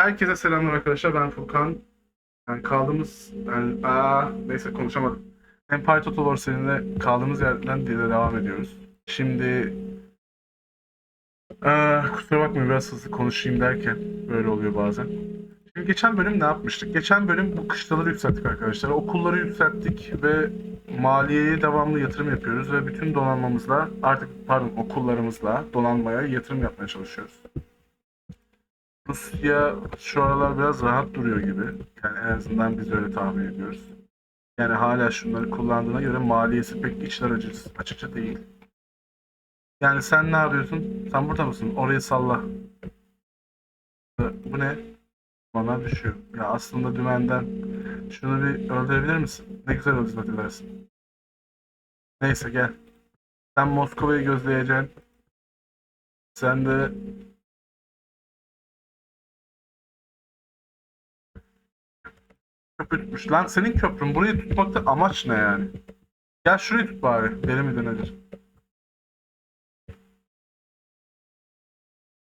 Herkese selamlar arkadaşlar. Ben Furkan. Yani kaldığımız yani aa neyse konuşamadım. Empire Total War seninle kaldığımız yerden diye devam ediyoruz. Şimdi aa, kusura bakmayın biraz hızlı konuşayım derken böyle oluyor bazen. Şimdi geçen bölüm ne yapmıştık? Geçen bölüm bu kışlaları yükselttik arkadaşlar. Okulları yükselttik ve maliyeye devamlı yatırım yapıyoruz ve bütün donanmamızla artık pardon okullarımızla donanmaya yatırım yapmaya çalışıyoruz. Rusya şu aralar biraz rahat duruyor gibi. Yani en azından biz öyle tahmin ediyoruz. Yani hala şunları kullandığına göre maliyesi pek içler acısı, açıkça değil. Yani sen ne yapıyorsun? Sen burada mısın? Orayı salla. Bu ne? Bana düşüyor. Ya aslında dümenden şunu bir öldürebilir misin? Ne güzel hizmet edersin. Neyse gel. Sen Moskova'yı gözleyeceksin. Sen de köprü tutmuş. Lan senin köprün burayı tutmakta amaç ne yani? Gel şurayı tut bari. Deli midir nedir?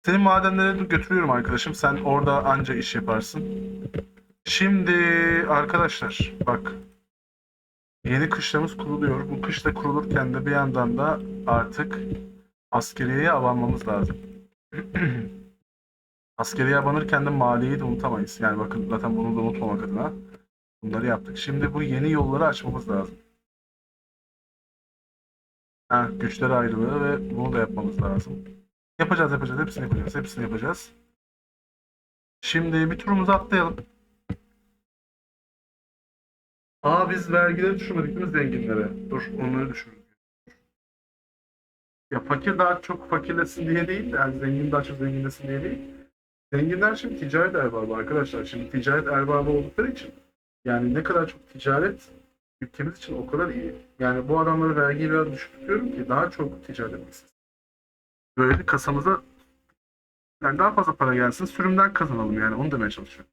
Seni madenlere de götürüyorum arkadaşım. Sen orada anca iş yaparsın. Şimdi arkadaşlar bak. Yeni kışlamız kuruluyor. Bu kışla kurulurken de bir yandan da artık askeriyeye abanmamız lazım. Askeriye abanırken de maliyeyi de unutamayız. Yani bakın zaten bunu da unutmamak adına bunları yaptık. Şimdi bu yeni yolları açmamız lazım. Ha, güçler ayrılığı ve bunu da yapmamız lazım. Yapacağız yapacağız. Hepsini yapacağız. Hepsini yapacağız. Şimdi bir turumuzu atlayalım. Aa biz vergileri düşürmedik değil mi zenginlere? Dur onları düşürürüz. Ya fakir daha çok fakirlesin diye değil, yani zengin daha çok zenginlesin diye değil. Zenginler şimdi ticaret erbabı arkadaşlar. Şimdi ticaret erbabı oldukları için yani ne kadar çok ticaret ülkemiz için o kadar iyi. Yani bu adamlara vergiyi biraz düşük tutuyorum ki daha çok ticaret etmesin. Böyle kasamıza yani daha fazla para gelsin, sürümden kazanalım yani onu demeye çalışıyorum.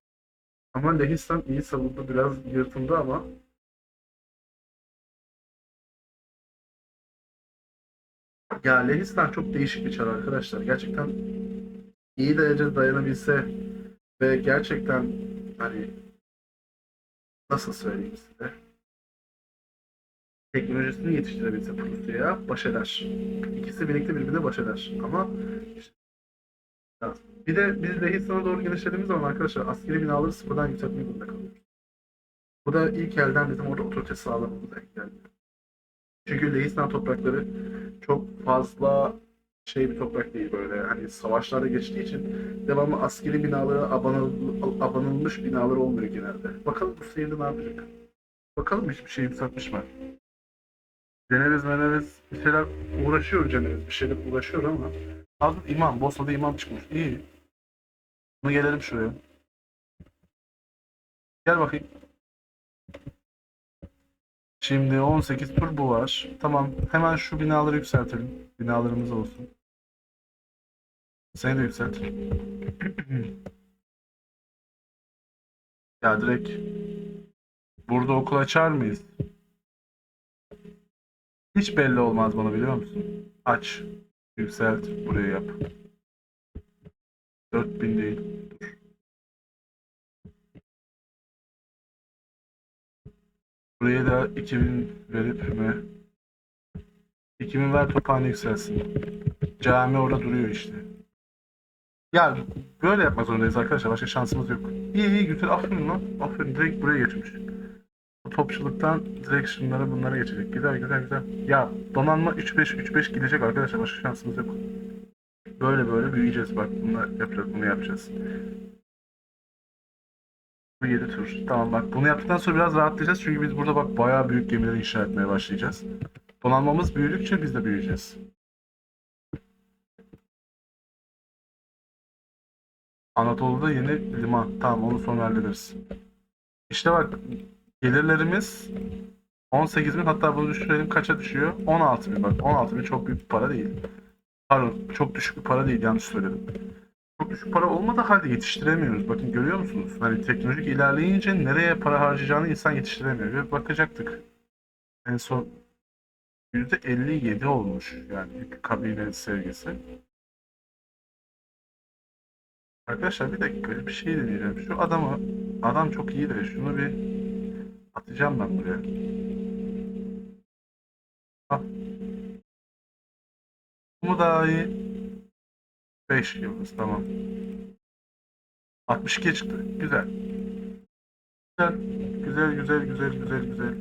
Ama Lehistan iyi savundu, biraz yırtındı ama ya Lehistan çok değişik bir çar arkadaşlar. Gerçekten iyi derece dayanabilse ve gerçekten hani nasıl söyleyeyim size teknolojisini yetiştirebilse Prusya'ya baş eder. İkisi birlikte birbirine baş eder. Ama işte, bir de biz Lehistan'a doğru genişlediğimiz zaman arkadaşlar askeri binaları sıfırdan yükseltmek zorunda kalıyoruz. Bu da ilk elden bizim orada otorite sağlamamıza engelliyor. Çünkü Lehistan toprakları çok fazla şey bir toprak değil böyle hani savaşlarda geçtiği için devamlı askeri binalara abanıl, abanılmış binalar olmuyor genelde. Bakalım bu seyirde ne yapacak? Bakalım hiçbir şey yükseltmiş mi? Ceneviz Meneviz bir şeyler uğraşıyor Ceneviz bir şeyler uğraşıyor ama Aldım imam, Bosna'da imam çıkmış. İyi. Bunu gelelim şuraya. Gel bakayım. Şimdi 18 tur bu var. Tamam. Hemen şu binaları yükseltelim. Binalarımız olsun. Seni de yükselt. ya direkt burada okul açar mıyız? Hiç belli olmaz bana biliyor musun? Aç. Yükselt. Buraya yap. 4000 değil. Dur. Buraya da 2000 verip mi? 2000 ver tophane yükselsin. Cami orada duruyor işte. Ya böyle yapmak zorundayız arkadaşlar. Başka şansımız yok. İyi iyi güzel. Aferin lan. Aferin. Direkt buraya geçmiş. Bu topçuluktan direkt şunlara bunlara geçecek. Güzel güzel güzel. Ya donanma 3-5-3-5 gidecek arkadaşlar. Başka şansımız yok. Böyle böyle büyüyeceğiz. Bak bunu yapacağız. Bunu yapacağız. Bu 7 tur. Tamam bak bunu yaptıktan sonra biraz rahatlayacağız. Çünkü biz burada bak bayağı büyük gemiler inşa etmeye başlayacağız. Donanmamız büyüdükçe biz de büyüyeceğiz. Anadolu'da yeni liman. Tamam onu sonra hallederiz. İşte bak gelirlerimiz 18 bin hatta bunu düşürelim kaça düşüyor? 16 bin bak 16 bin çok büyük bir para değil. Pardon çok düşük bir para değil yanlış söyledim. Çok düşük para olmadığı halde yetiştiremiyoruz. Bakın görüyor musunuz? Hani teknolojik ilerleyince nereye para harcayacağını insan yetiştiremiyor. Ve bakacaktık. En son %57 olmuş yani kabine sevgisi. Arkadaşlar bir dakika bir şey deneyeceğim. Şu adamı, adam çok iyi de şunu bir atacağım ben buraya. Al. Bu mu daha iyi? 5 yıldız tamam. 62 çıktı. Güzel. Güzel. Güzel güzel güzel güzel güzel.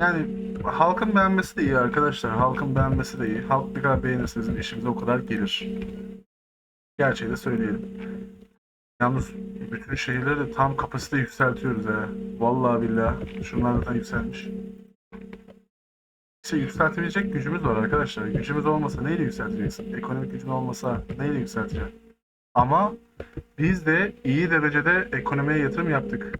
Yani halkın beğenmesi de iyi arkadaşlar. Halkın beğenmesi de iyi. Halk ne kadar beğenirse bizim işimize o kadar gelir. Gerçeği de söyleyelim. Yalnız bütün şehirleri de tam kapasite yükseltiyoruz ha. Vallahi billahi. Şunlar zaten yükselmiş. İşte yükseltebilecek gücümüz var arkadaşlar. Gücümüz olmasa neyle yükselteceksin? Ekonomik gücün olmasa neyle yükselteceksin? Ama biz de iyi derecede ekonomiye yatırım yaptık.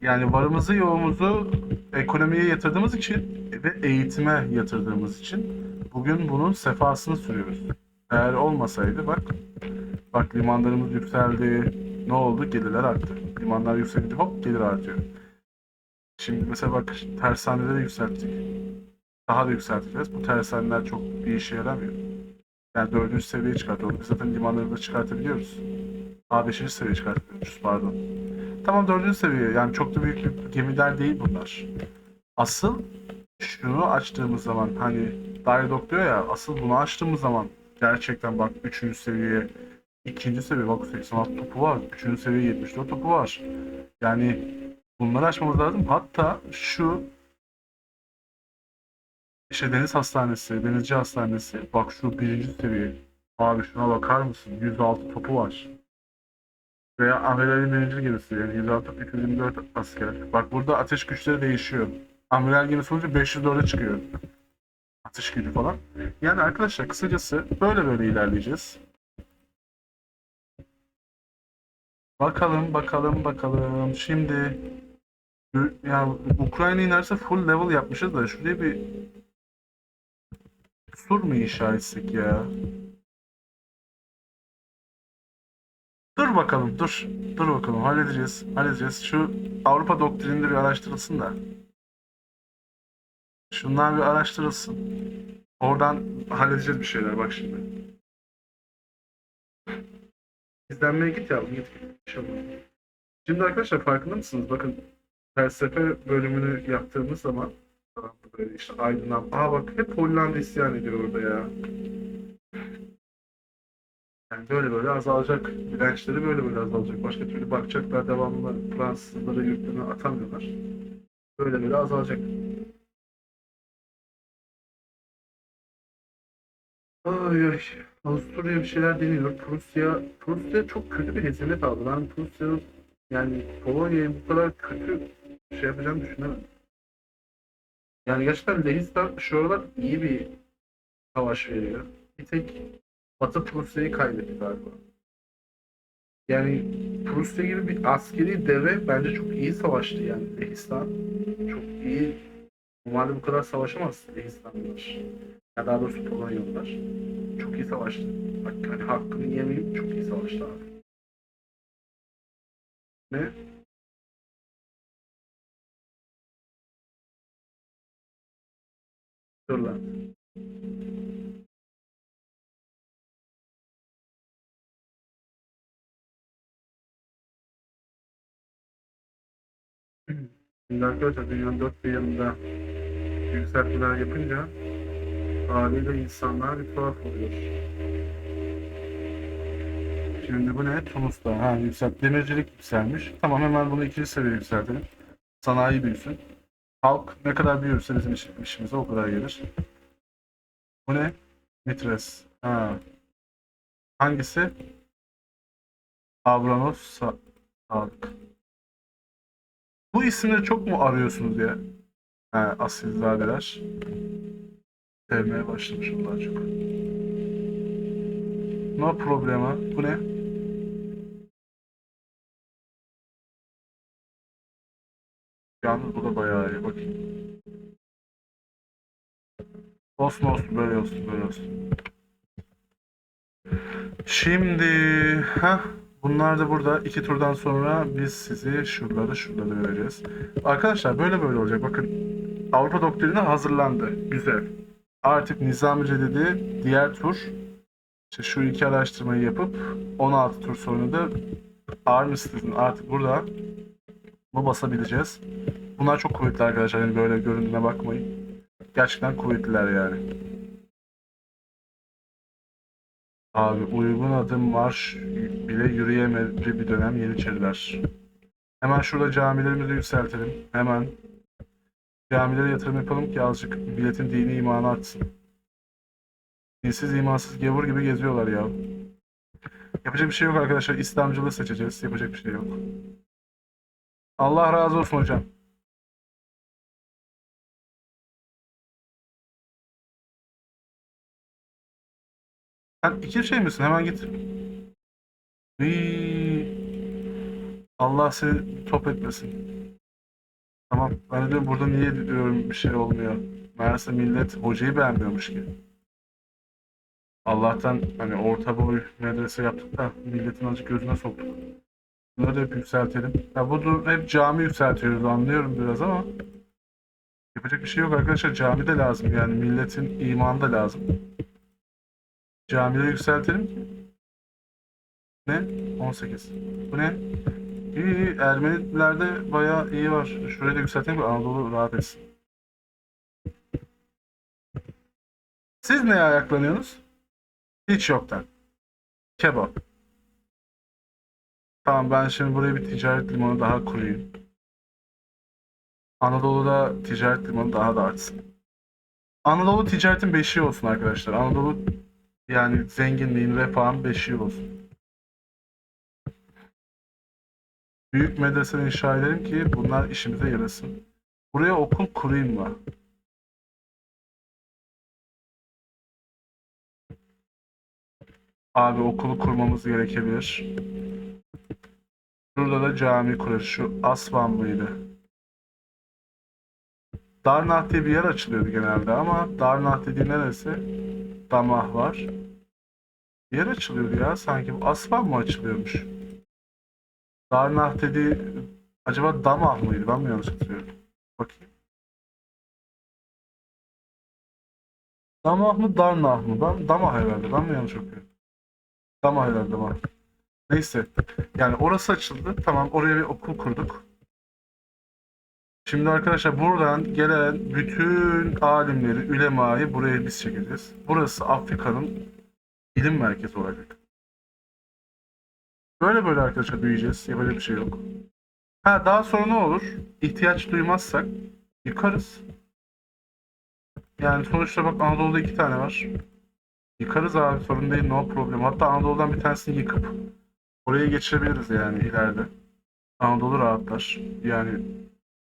Yani varımızı yoğumuzu ekonomiye yatırdığımız için ve eğitime yatırdığımız için bugün bunun sefasını sürüyoruz. Eğer olmasaydı bak bak limanlarımız yükseldi. Ne oldu? Gelirler arttı. Limanlar yükselince hop gelir artıyor. Şimdi mesela bak tersaneleri yükselttik. Daha da yükselteceğiz. Bu tersaneler çok bir işe yaramıyor. Yani dördüncü seviyeye çıkartıyoruz. Biz zaten limanları da çıkartabiliyoruz. A beşinci seviyeye çıkartabiliyoruz pardon. Tamam dördüncü seviye. Yani çok da büyük gemiler değil bunlar. Asıl şunu açtığımız zaman hani Dialog diyor ya asıl bunu açtığımız zaman gerçekten bak üçüncü seviye ikinci seviye bak 86 topu var. Üçüncü seviye 74 topu var. Yani bunları açmamız lazım. Hatta şu işte Deniz Hastanesi, Denizci Hastanesi bak şu birinci seviye. Abi şuna bakar mısın? 106 topu var. Veya Amiral'in birinci gemisi yani 106 224 asker. Bak burada ateş güçleri değişiyor. Amiral gemisi olunca 504'e çıkıyor. Atış gücü falan. Yani arkadaşlar kısacası böyle böyle ilerleyeceğiz. Bakalım bakalım bakalım. Şimdi ya Ukrayna inerse full level yapmışız da şuraya bir sur mu inşa etsek ya? Dur bakalım dur. Dur bakalım halledeceğiz. Halledeceğiz. Şu Avrupa doktrininde bir araştırılsın da. Şunlar bir araştırılsın. Oradan halledeceğiz bir şeyler bak şimdi. İzlenmeye git yavrum git git. Şimdi arkadaşlar farkında mısınız? Bakın felsefe bölümünü yaptığımız zaman böyle işte aydınlan. Aa bak hep Hollanda isyan ediyor orada ya. Yani böyle böyle azalacak. Dirençleri böyle böyle azalacak. Başka türlü bakacaklar devamlı Fransızları yurtlarına atamıyorlar. Böyle böyle azalacak. Avusturya bir şeyler deniyor. Prusya, Prusya çok kötü bir hezimет aldı. Ben Prusya'nın yani Polonya'yı bu kadar kötü şey yapacağını düşünemem. Yani gerçekten Lehistan şu aralar iyi bir savaş veriyor. Bir tek Batı Prusya'yı kaybetti galiba. Yani Prusya gibi bir askeri deve bence çok iyi savaştı yani Lehistan. Çok iyi. Normalde bu kadar savaşamaz Lehistanlılar. Ya daha doğrusu Polonyalılar. Çok iyi savaştı. Bak hani hakkını yemeyeyim çok iyi savaştı abi. Ne? Dur lan. Şimdi arkadaşlar dünyanın dört bir yanında yükseltmeler yapınca haliyle insanlar bir tuhaf oluyor. Şimdi bu ne? Tunus'ta. Ha yükselt. Demircilik yükselmiş. Tamam hemen bunu ikinci seviye yükseltelim. Sanayi büyüsün. Halk ne kadar büyürse bizim iş- işimize o kadar gelir. Bu ne? Mitres. Ha. Hangisi? Avranos Sa-. Bu isimleri çok mu arıyorsunuz ya? Ha, asilzadeler. Sevmeye başlamışım daha çok. No problema. Bu ne? Yalnız bu da bayağı iyi. Bakayım. Olsun olsun böyle olsun böyle olsun. Şimdi ha bunlar da burada iki turdan sonra biz sizi şuraları şuraları vereceğiz. Arkadaşlar böyle böyle olacak. Bakın Avrupa doktrini hazırlandı. Güzel. Artık Nizami dedi diğer tur İşte şu iki araştırmayı yapıp 16 tur sonra da Armistice'in artık burada bu basabileceğiz. Bunlar çok kuvvetli arkadaşlar. Yani böyle göründüğüne bakmayın. Gerçekten kuvvetliler yani. Abi uygun adım marş bile yürüyemedi bir dönem Yeniçeriler. Hemen şurada camilerimizi yükseltelim. Hemen camilere yatırım yapalım ki azıcık milletin dini imanı artsın. Dinsiz imansız gavur gibi geziyorlar ya. Yapacak bir şey yok arkadaşlar. İslamcılığı seçeceğiz. Yapacak bir şey yok. Allah razı olsun hocam. Sen iki şey misin? Hemen git. Iiii. Allah seni top etmesin. Tamam. Ben de burada niye diyorum bir şey olmuyor. Meğerse millet hocayı beğenmiyormuş ki. Allah'tan hani orta boy medrese yaptık da milletin azıcık gözüne soktuk. Bunları da hep yükseltelim. Ya bu hep cami yükseltiyoruz anlıyorum biraz ama yapacak bir şey yok arkadaşlar. Cami de lazım yani milletin imanı da lazım. Camileri yükseltelim ki. Ne? 18. Bu ne? İyi iyi. Ermenilerde bayağı iyi var. Şurayı da yükseltelim Anadolu rahat etsin. Siz neye ayaklanıyorsunuz? Hiç yoktan. Kebap. Tamam ben şimdi buraya bir ticaret limanı daha kurayım. Anadolu'da ticaret limanı daha da artsın. Anadolu ticaretin beşiği olsun arkadaşlar. Anadolu yani zenginliğin, refahın beşiği olsun. Büyük medrese inşa edelim ki bunlar işimize yarasın. Buraya okul kurayım mı? Abi okulu kurmamız gerekebilir. Şurada da cami kurarız. Şu Asvan mıydı? Darnah diye bir yer açılıyordu genelde ama Darnah dediği neresi? Damah var. Bir yer açılıyordu ya sanki. Asvan mı açılıyormuş? Darnah dediği acaba Damah mıydı? Ben mi yanlış hatırlıyorum? Bakayım. Damah mı Darnah mı? Ben, Damah herhalde. Ben mi yanlış okuyorum? Damah herhalde Damah. Neyse. Yani orası açıldı. Tamam oraya bir okul kurduk. Şimdi arkadaşlar buradan gelen bütün alimleri, ülemayı buraya biz çekeceğiz. Burası Afrika'nın ilim merkezi olacak. Böyle böyle arkadaşlar büyüyeceğiz. Yapacak bir şey yok. Ha daha sonra ne olur? İhtiyaç duymazsak yıkarız. Yani sonuçta bak Anadolu'da iki tane var. Yıkarız abi sorun değil no problem. Hatta Anadolu'dan bir tanesini yıkıp oraya geçirebiliriz yani ileride. Anadolu rahatlar. Yani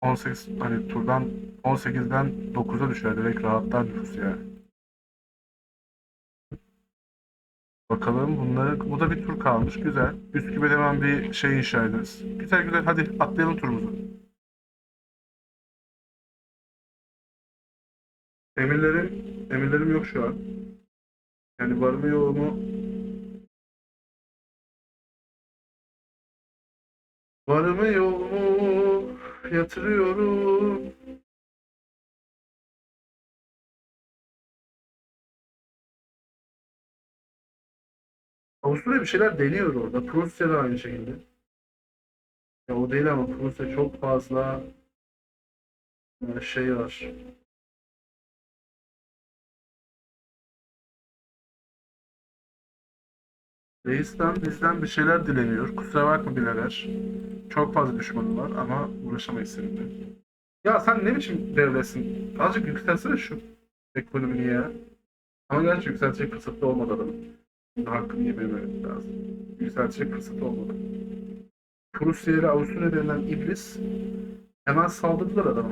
18 hani turdan 18'den 9'a düşer direkt rahatlar nüfus yani. Bakalım bunları bu da bir tur kalmış güzel. Üsküp'e hemen bir şey inşa ederiz. Güzel güzel hadi atlayalım turumuzu. Emirlerim emirlerim yok şu an. Yani var mı yok mu? Var mı yok? Yatırıyorum. Avusturya bir şeyler deniyor orada. Prusya da aynı şekilde. Ya o değil ama Prusya çok fazla şey var. Reis'ten bizden bir şeyler dileniyor. Kusura bakma birader. Çok fazla düşmanım var ama uğraşamayız seninle. Ya sen ne biçim devletsin? Azıcık yükselsene şu ekonomiyi ya. Ama gerçi yükseltecek fırsatı olmadı adamın. Hakkını yememe lazım. Yükseltecek fırsatı olmadı. Prusya ile Avusturya denilen iblis hemen saldırdılar adama.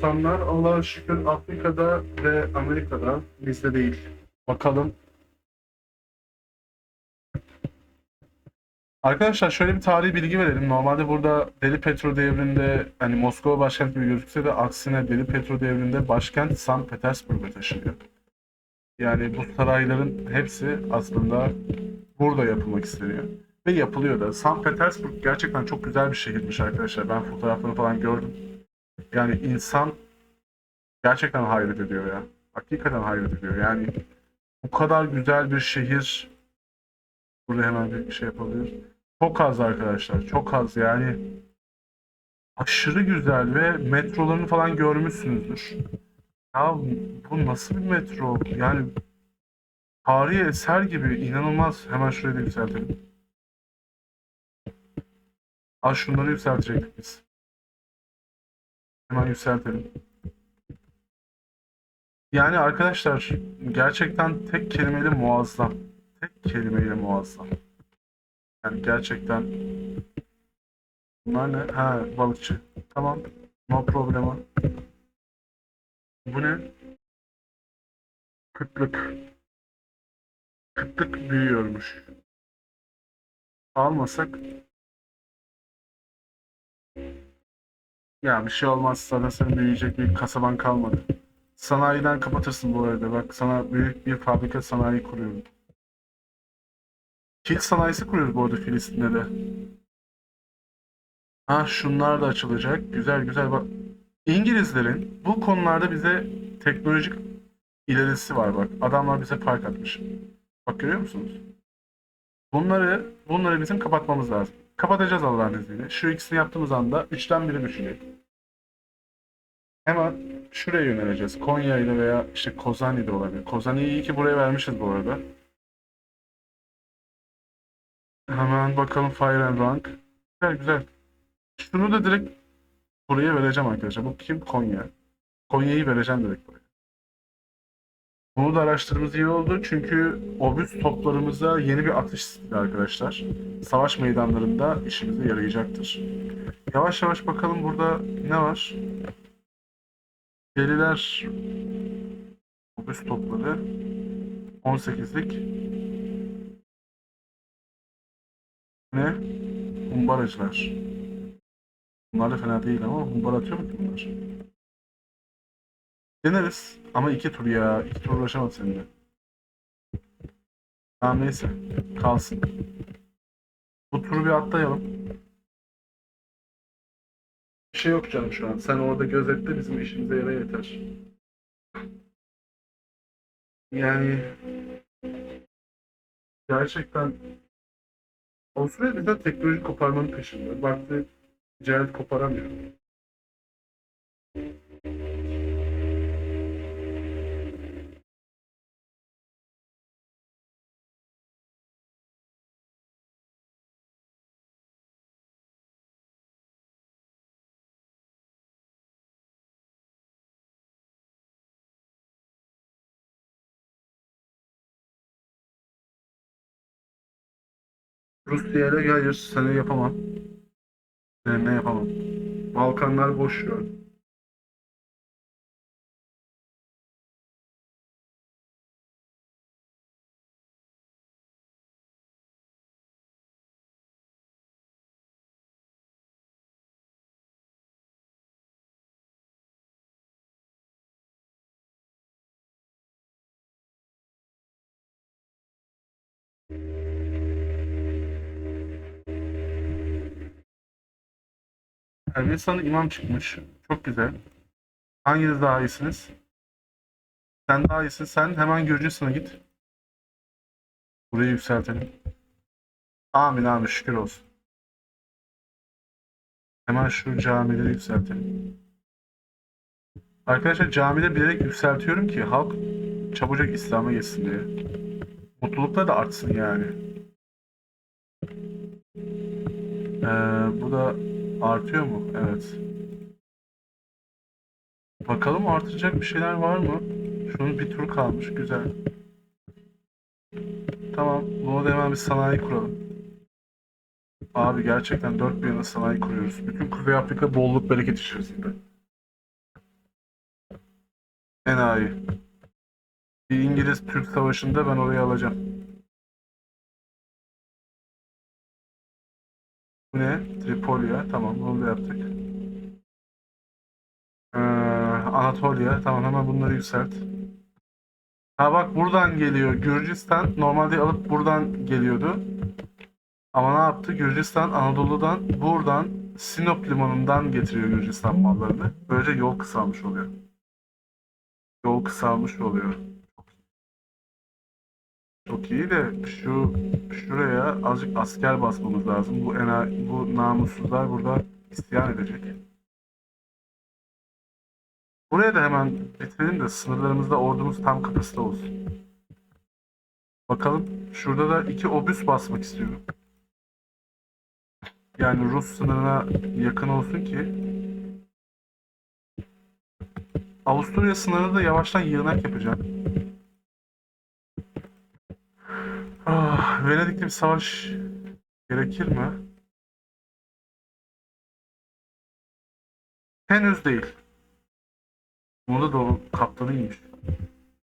Korsanlar Allah'a şükür Afrika'da ve Amerika'da bizde değil. Bakalım Arkadaşlar şöyle bir tarihi bilgi verelim. Normalde burada Deli Petro devrinde hani Moskova başkent gibi gözükse de aksine Deli Petro devrinde başkent St. Petersburg'a taşınıyor. Yani bu sarayların hepsi aslında burada yapılmak isteniyor. Ve yapılıyor da. St. Petersburg gerçekten çok güzel bir şehirmiş arkadaşlar. Ben fotoğraflarını falan gördüm. Yani insan gerçekten hayret ediyor ya. Hakikaten hayret ediyor. Yani bu kadar güzel bir şehir burada hemen bir şey yapabilir. Çok az arkadaşlar. Çok az yani. Aşırı güzel ve metrolarını falan görmüşsünüzdür. Ya bu nasıl bir metro? Yani tarihi eser gibi inanılmaz. Hemen şurayı da yükseltelim. Az şunları yükseltecektik biz. Hemen yükseltelim. Yani arkadaşlar gerçekten tek kelimeyle muazzam. Tek kelimeyle muazzam. Yani gerçekten bunlar ne? Ha balıkçı. Tamam. No problema. Bu ne? Kıtlık. Kıtlık büyüyormuş. Almasak ya bir şey olmaz sana senin büyüyecek bir kasaban kalmadı. Sanayiden kapatırsın bu arada. Bak sana büyük bir fabrika sanayi kuruyorum. Kil sanayisi kuruyoruz bu arada Filistin'de de. Ha şunlar da açılacak. Güzel güzel bak. İngilizlerin bu konularda bize teknolojik ilerisi var bak. Adamlar bize fark atmış. Bak görüyor musunuz? Bunları bunları bizim kapatmamız lazım. Kapatacağız Allah'ın izniyle. Şu ikisini yaptığımız anda üçten biri düşecek. Hemen şuraya yöneleceğiz. Konya ile veya işte Kozani de olabilir. Kozani'yi iyi ki buraya vermişiz bu arada. Hemen bakalım Fire and Rank. Güzel güzel. Şunu da direkt buraya vereceğim arkadaşlar. Bu kim? Konya. Konya'yı vereceğim direkt buraya. Bunu da araştırmamız iyi oldu çünkü obüs toplarımıza yeni bir atış stili arkadaşlar. Savaş meydanlarında işimize yarayacaktır. Yavaş yavaş bakalım burada ne var? Deliler obüs topları 18'lik ne? Humbaracılar. Bunlar da fena değil ama humbar atıyor mu bunlar? Deneriz ama iki tur ya. İki tur uğraşamadı seninle. Tamam neyse. Kalsın. Bu turu bir atlayalım. Bir şey yok canım şu an. Sen orada gözetle bizim işimize yara yeter. Yani gerçekten Avusturya bizden teknoloji koparmanın peşinde. Baktı ticaret koparamıyor. Rusya ile hayır seni yapamam. Seninle yapamam. Balkanlar boş. Ermenistan'da imam çıkmış. Çok güzel. Hanginiz daha iyisiniz? Sen daha iyisin. Sen hemen Gürcistan'a git. Burayı yükseltelim. Amin amin şükür olsun. Hemen şu camileri yükseltelim. Arkadaşlar camileri bilerek yükseltiyorum ki halk çabucak İslam'a geçsin diye. Mutluluklar da artsın yani. Ee, bu da artıyor mu? Evet. Bakalım artacak bir şeyler var mı? Şunun bir tur kalmış. Güzel. Tamam. Buna da hemen bir sanayi kuralım. Abi gerçekten dört bir yana sanayi kuruyoruz. Bütün Kuzey Afrika bolluk bereket içerisinde. Enayi. Bir İngiliz-Türk savaşında ben orayı alacağım. Bu ne? Tripolia. Tamam bunu da yaptık. Ee, Anatolia. Tamam hemen bunları yükselt. Ha bak buradan geliyor. Gürcistan normalde alıp buradan geliyordu. Ama ne yaptı? Gürcistan Anadolu'dan buradan Sinop limanından getiriyor Gürcistan mallarını. Böylece yol kısalmış oluyor. Yol kısalmış oluyor. Çok iyi de şu şuraya azıcık asker basmamız lazım. Bu ena, bu namussuzlar burada isyan edecek. Buraya da hemen bitirelim de sınırlarımızda ordumuz tam kapasite olsun. Bakalım şurada da iki obüs basmak istiyorum. Yani Rus sınırına yakın olsun ki Avusturya sınırında da yavaştan yığınak yapacağım. Ah, Venedik'te bir savaş gerekir mi? Henüz değil. Bunu da kaptanıymış.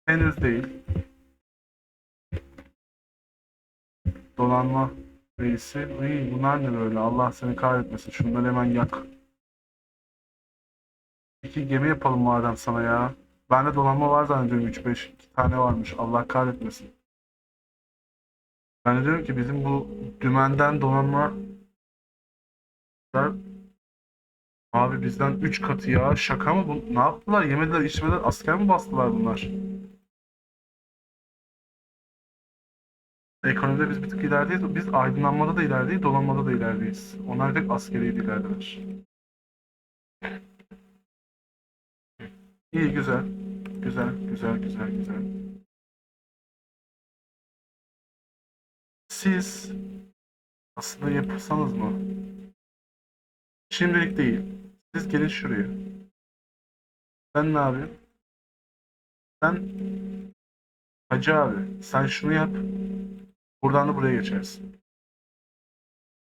Henüz değil. Donanma reisi. Iy, bunlar ne böyle? Allah seni kahretmesin. Şunları hemen yak. İki gemi yapalım madem sana ya. Bende donanma var zannediyorum 3-5. iki tane varmış. Allah kahretmesin. Ben de diyorum ki bizim bu dümenden donanma Abi bizden 3 katı ya. Şaka mı bu? Ne yaptılar? Yemediler, içmediler. Asker mi bastılar bunlar? Ekonomide biz bir tık ilerideyiz. Biz aydınlanmada da ilerideyiz, donanmada da ilerideyiz. Onlar tek askeri ilerideler. İyi, güzel. Güzel, güzel, güzel, güzel. Siz aslında yapırsanız mı? Şimdilik değil. Siz gelin şuraya. Ben ne yapayım? Sen Hacı abi sen şunu yap. Buradan da buraya geçersin.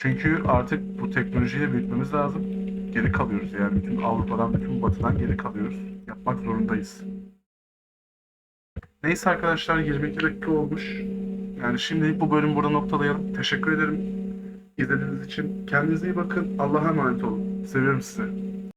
Çünkü artık bu teknolojiyi büyütmemiz lazım. Geri kalıyoruz yani. Bütün Avrupa'dan, bütün Batı'dan geri kalıyoruz. Yapmak zorundayız. Neyse arkadaşlar 22 dakika olmuş. Yani şimdilik bu bölümü burada noktalayalım. Teşekkür ederim izlediğiniz için. Kendinize iyi bakın. Allah'a emanet olun. Seviyorum sizi.